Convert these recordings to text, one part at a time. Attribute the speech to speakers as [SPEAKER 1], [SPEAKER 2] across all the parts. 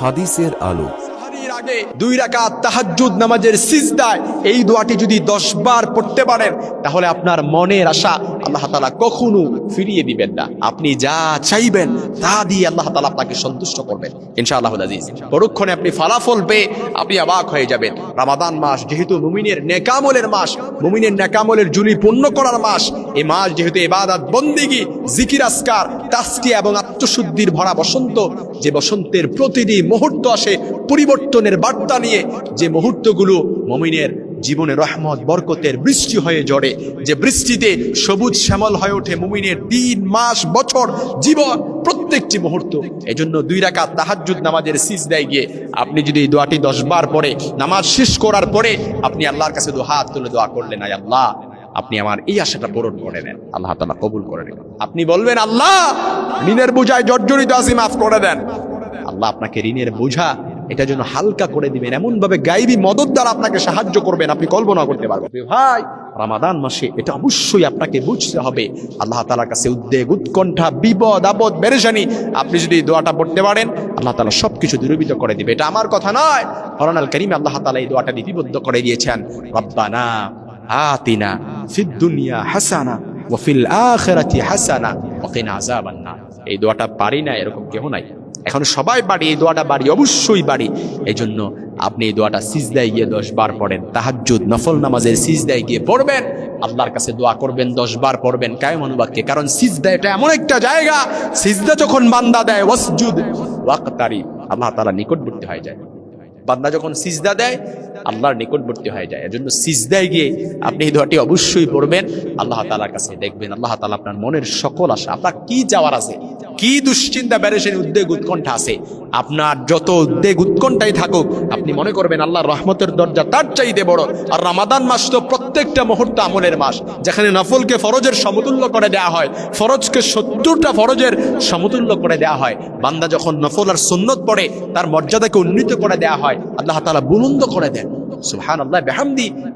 [SPEAKER 1] হাদিসের আলো।
[SPEAKER 2] আগে দুই রাকাত তাহাজ্জুদ নামাজের সিজদায় এই দোয়াটি যদি দশ বার পড়তে পারেন, তাহলে আপনার মনের আশা আল্লাহ তাআলা কখনো ফিরিয়ে দিবেন না। আপনি যা চাইবেন, তা দিয়ে আল্লাহ তাআলা আপনাকে সন্তুষ্ট করবেন। পরক্ষণে আপনি ফলাফল পেয়ে আপনি অবাক হয়ে যাবেন। রমাদান মাস যেহেতু মুমিনের নেকামলের মাস, মুমিনের নেকামলের জুলি পূর্ণ করার মাস মাস যেহেতু ইবাদত, বন্দিগি, জিকির আসকার এবং আত্মশুদ্ধির ভরা বসন্ত, যে বসন্তের প্রতিটি মুহূর্ত আসে পরিবর্তনের বার্তা নিয়ে, যে মুহূর্তগুলো মমিনের জীবনে রহমত, বরকতের বৃষ্টি হয়ে জড়ে। যে বৃষ্টিতে সবুজ শ্যামল হয়ে ওঠে মুমিনের দিন, মাস, বছর, জীবন, প্রত্যেকটি মুহূর্ত। এজন্য দুই রাকাত তাহাজ্জুদ নামাজের সিজ দেয় গিয়ে আপনি যদি এই দোয়াটি দশ বার পরে নামাজ শেষ করার পরে আপনি আল্লাহর কাছে দু হাত তুলে দোয়া করলেন, আয় আল্লাহ, আপনি আমার এই আশাটা পূরণ করে নেন আল্লাহ তালা কবুল করে নেন আপনি বলবেন, আল্লাহ, ঋণের বোঝায় জর্জরিত আসি মাফ করে দেন। আল্লাহ আপনাকে ঋণের বোঝা এটা যেন হালকা করে দিবেন। এমন ভাবে গাইবি মদত দ্বারা আপনাকে সাহায্য করবেন আপনি কল্পনা করতে পারবেন। ভাই রামাদান মাসে এটা অবশ্যই আপনাকে বুঝতে হবে। আল্লাহ তালার কাছে উদ্বেগ উৎকণ্ঠা বিপদ আপদ বেরেশানি আপনি যদি দোয়াটা পড়তে পারেন আল্লাহ তালা সবকিছু দূরীভূত করে দিবে। এটা আমার কথা নয়। হরনাল করিম আল্লাহ তালা এই দোয়াটা লিপিবদ্ধ করে দিয়েছেন। রব্বানা আতিনা ফিদ দুনিয়া হাসানা ওয়াফিল আখিরাতি হাসানা ওয়াকিনা আযাবান নার এই দোয়াটা পারি না এরকম কেউ নাই। এখন সবাই বাড়ি, এই দোয়াটা বাড়ি, অবশ্যই বাড়ি। এই জন্য আপনি এই দোয়াটা সিজদায় গিয়ে দশ বার পড়েন। তাহাজ্জুদ, নফল নামাজের সিজদায় গিয়ে পড়বেন। আল্লাহর কাছে দোয়া করবেন, দশ বার পড়বেন। কায়ম অনুবাক্যে কারণ সিজদা এটা এমন একটা জায়গা, সিজদা যখন বান্দা দেয়, ওয়াসজুদ, ওয়াক্তারি, আল্লাহ তাআলা নিকটবর্তী হয়ে যায়। বান্দা যখন সিজদা দেয়, আল্লাহর নিকটবর্তী হয়ে যায়। এজন্য সিজদায় গিয়ে আপনি এই দোয়াটি অবশ্যই পড়বেন। আল্লাহ তাআলার কাছে দেখবেন, আল্লাহ তালা আপনার মনের সকল আশা, আপনার কি যাওয়ার আছে কি দুশ্চিন্তা বেরেসের উদ্বেগ উৎকণ্ঠা আছে? আপনার যত উদ্বেগ উৎকণ্ঠাই থাকুক, আপনি মনে করবেন আল্লাহর রহমতের দরজা তার চাইতে বড়। আর রামাদান মাস তো প্রত্যেকটা মুহূর্ত আমলের মাস, যেখানে নফলকে ফরজের সমতুল্য করে দেয়া হয়, ফরজকে সত্তরটা ফরজের সমতুল্য করে দেয়া হয়। বান্দা যখন নফল আর সুন্নত পড়ে, তার মর্যাদাকে উন্নীত করে দেয়া হয়, আল্লাহ তাআলা বুলন্দ করে দেন। আল্লাহ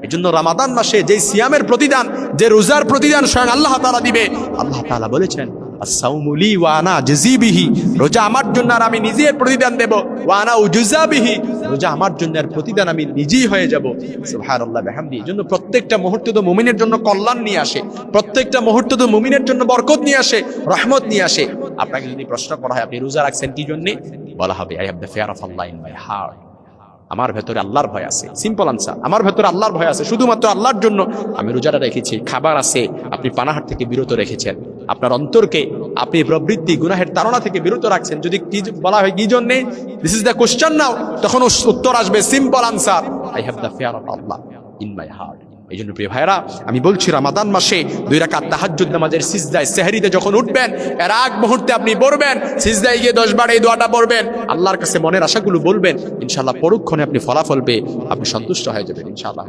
[SPEAKER 2] এই জন্য রামাদান মাসে যে সিয়ামের প্রতিদান, যে রোজার প্রতিদান স্বয়ং আল্লাহ তাআলা দিবে, আল্লাহ তাআলা বলেছেন আসাউমুলি ওয়ানা জজিবিহি রোজা আমার জন্য আর আমি প্রতিদান রোজা আমার প্রতিদান আমি নিজেই হয়ে প্রত্যেকটা মুহূর্ত তো মুমিনের জন্য কল্যাণ নিয়ে আসে। প্রত্যেকটা মুহূর্ত তো জন্য বরকত নিয়ে আসে, রহমত নিয়ে আসে। আপনাকে যদি প্রশ্ন আপনি রোজা রাখছেন কি জন্য? বলা হবে, আই ফেয়ার অফ আমার ভেতরে ভয় আছে। সিম্পল আনসার আমার ভেতরে ভয় আছে। শুধুমাত্র আল্লাহর জন্য আমি রোজাটা রেখেছি। খাবার আছে, আপনি পানাহার থেকে বিরত রেখেছেন। আপনার অন্তরকে আপনি প্রবৃত্তি, গুনাহের তাড়না থেকে বিরত রাখছেন। যদি কি বলা হয় কি জন্যে? This is the question now তখন উত্তর আসবে simple answer I have the fear of Allah in my heart এই জন্য প্রিয় ভাইরা আমি বলছি, রামাদান মাসে দুই রাকাত তাহাজ্জুদ নামাজের সিজদায়, সেহরিতে যখন উঠবেন, এর আগ মুহূর্তে আপনি পড়বেন, সিজদায় গিয়ে দশ বার এই দোয়াটা পড়বেন। আল্লাহর কাছে মনের আশাগুলো বলবেন, ইনশাআল্লাহ পরক্ষণে আপনি ফলাফল পেয়ে আপনি সন্তুষ্ট হয়ে যাবেন, ইনশাআল্লাহ